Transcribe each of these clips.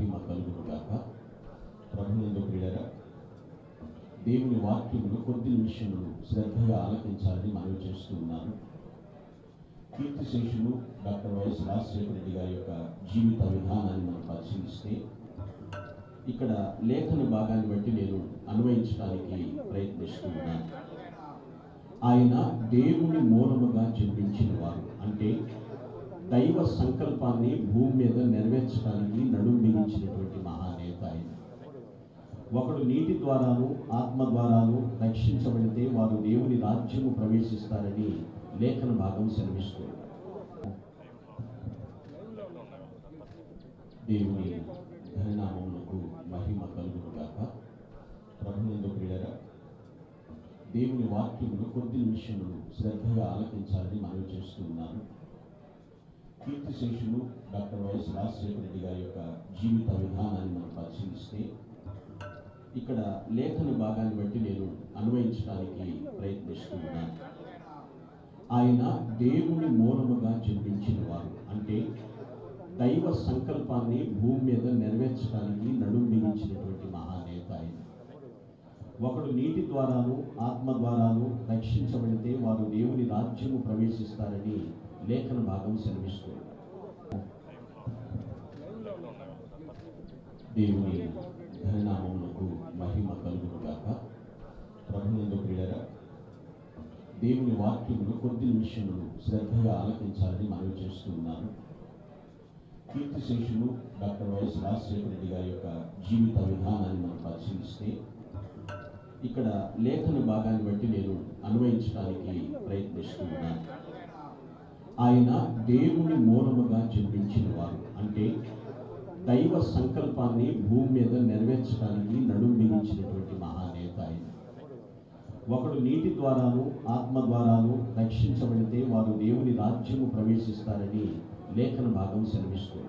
దేవుని మహిమ కలుగును గాక ప్రభునందు క్రీడరా దేవుని వాక్యములు కొద్ది నిమిషములు శ్రద్ధగా ఆలకించాలని మనవి చేస్తున్నాను కీర్తి శేషులు డాక్టర్ వైఎస్ రాజశేఖర రెడ్డి గారి యొక్క జీవిత విధానాన్ని మనం పరిశీలిస్తే ఇక్కడ లేఖన భాగాన్ని బట్టి నేను అన్వయించడానికి ప్రయత్నిస్తున్నాను ఆయన దేవుని మూలముగా జన్మించిన వారు. అంటే దైవ సంకల్పాన్ని భూమి మీద నెరవేర్చడానికి నడుం ఒకడు నీటి ద్వారాను ఆత్మ ద్వారాను రక్షించబడితే వారు దేవుని రాజ్యము ప్రవేశిస్తారని లేఖన భాగం సెలవిస్తుంది. దేవుని ఘననామములకు మహిమ కలుగును కాక ప్రభునందు క్రీడరా దేవుని వాక్యములు కొద్ది నిమిషములు శ్రద్ధగా ఆలకించాలని మనవి చేస్తున్నాను కీర్తి శేషులు డాక్టర్ వైఎస్ రాజశేఖర రెడ్డి గారి యొక్క జీవిత విధానాన్ని మనం పరిశీలిస్తే. ఇక్కడ లేఖన భాగాన్ని బట్టి నేను అన్వయించడానికి ప్రయత్నిస్తున్నాను. ఆయన దేవుని మూలముగా జన్మించిన వారు అంటే దైవ సంకల్పాన్ని భూమి మీద నెరవేర్చడానికి నడుం బిగించినటువంటి మహానేత ఆయన. ఒకడు నీటి ద్వారాను ఆత్మ ద్వారాను రక్షించబడితే వారు దేవుని రాజ్యము ప్రవేశిస్తారని లేఖన భాగం సెలవిస్తుంది. దేవుని ఘననామములకు మహిమ కలుగును గాక ప్రభునందు క్రీడరా దేవుని వాక్యములు కొద్ది నిమిషములు శ్రద్ధగా ఆలకించాలని మనవి చేస్తున్నాను. కీర్తి శేషులు డాక్టర్ వైఎస్ రాజశేఖర రెడ్డి గారి యొక్క జీవిత విధానాన్ని మనం పరిశీలిస్తే ఇక్కడ లేఖన భాగాన్ని బట్టి నేను అన్వయించడానికి ప్రయత్నిస్తున్నాను. ఆయన దేవుని మూలముగా జన్మించిన వారు. అంటే దైవ సంకల్పాన్ని భూమి మీద నెరవేర్చడానికి నడుం బిగించినటువంటి ఒకడు నీటి ద్వారాను ఆత్మ ద్వారాను రక్షించబడితే వారు దేవుని రాజ్యము ప్రవేశిస్తారని లేఖన భాగం సెలవిస్తుంది.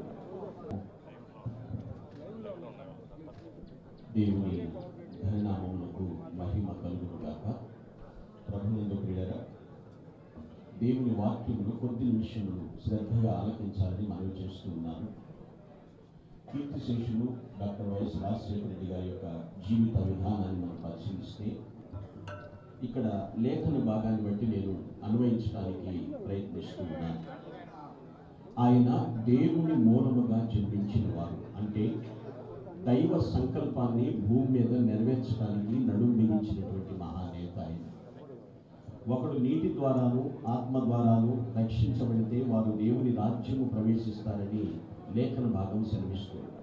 దేవుని ధరినామములకు మహిమ కలుగును గాక ప్రభునందు క్రీడరా దేవుని వాక్యములు కొద్ది నిమిషములు శ్రద్ధగా ఆలకించాలని మనవి చేస్తున్నాను కీర్తి శేషులు డాక్టర్ వైఎస్ రాజశేఖర రెడ్డి గారి యొక్క జీవిత విధానాన్ని మనం పరిశీలిస్తే ఇక్కడ లేఖన భాగాన్ని బట్టి నేను అన్వయించడానికి ప్రయత్నిస్తున్నాను. ఆయన దేవుని మూలముగా జన్మించిన వారు. అంటే దైవ సంకల్పాన్ని భూమి మీద నెరవేర్చడానికి నడుం బిగించినటువంటి మహానేత ఆయన. ఒకడు నీటి ద్వారాను ఆత్మ ద్వారాను రక్షించబడితే వారు దేవుని రాజ్యము ప్రవేశిస్తారని లేఖన భాగం శ్రమిస్తుంది